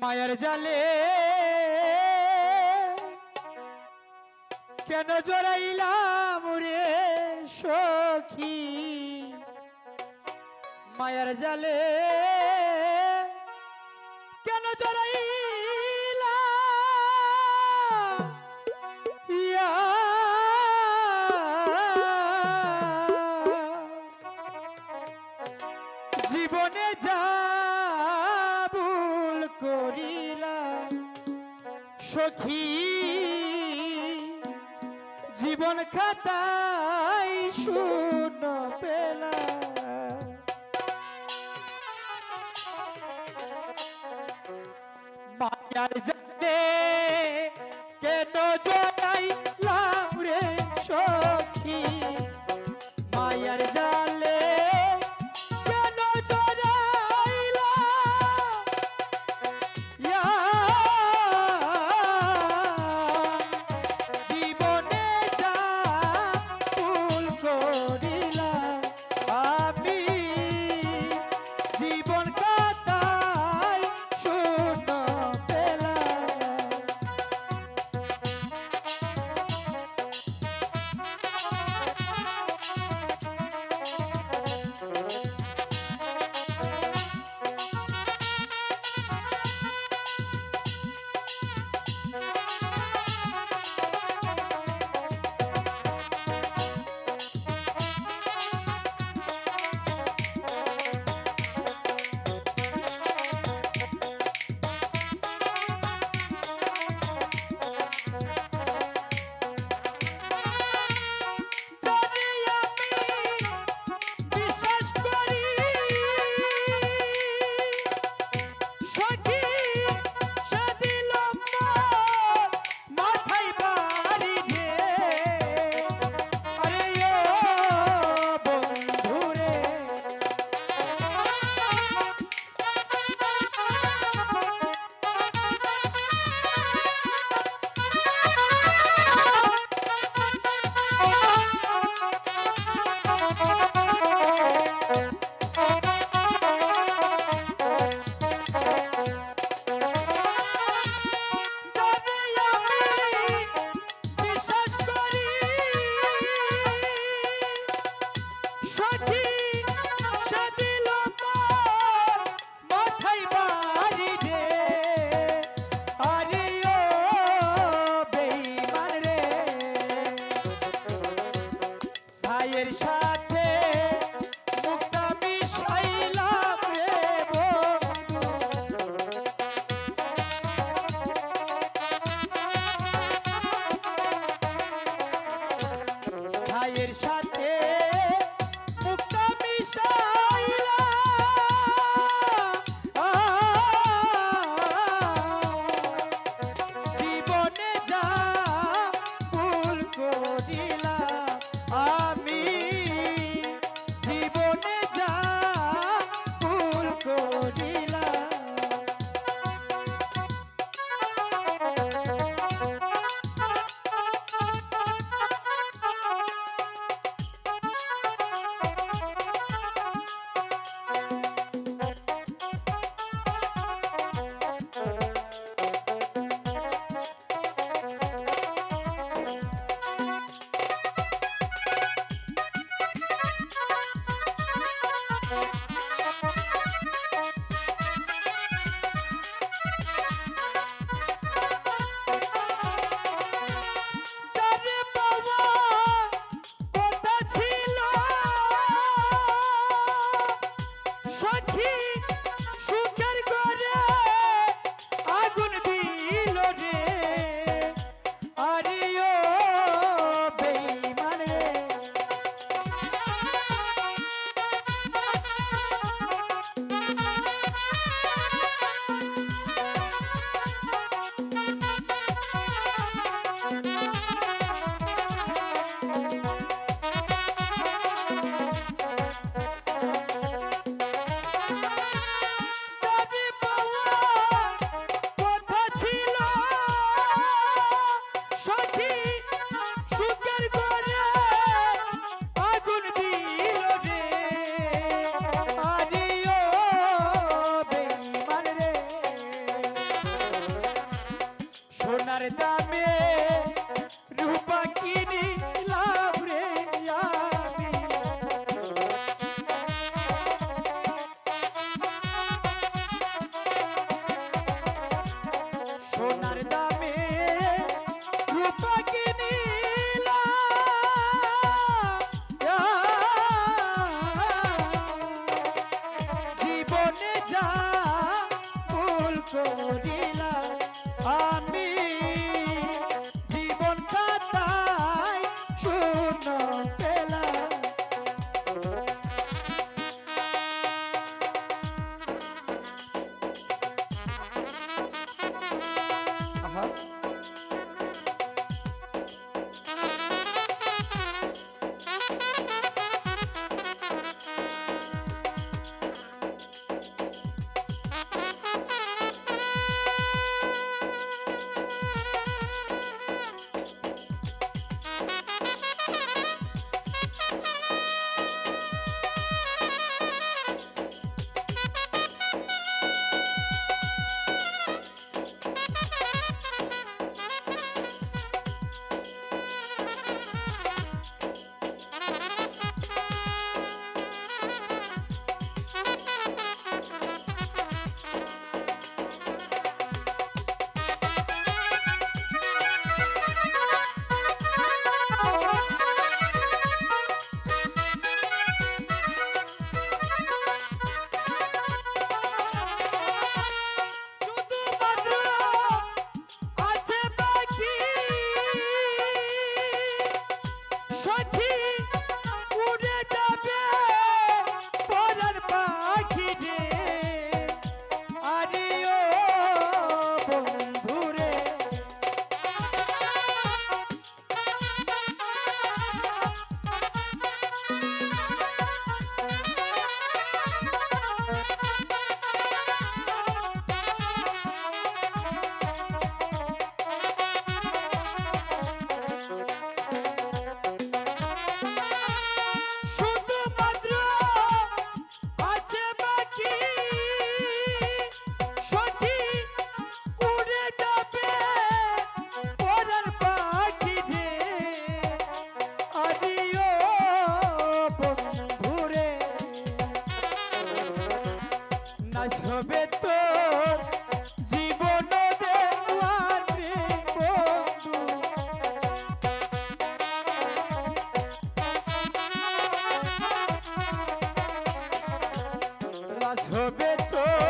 মায়ার জালে। কেন জড়াইলাম রে সখী? মায়ের জালে। কেন জড়াইলাম সখী জীবন খাতাই শূন্য পেলা মায়ার জানে কেন জড়াইলাম চায়ের সাথে মুখটা মিশাইলাম রে চায়ের সাথে নাচ হবে তোর জীবন হবে তো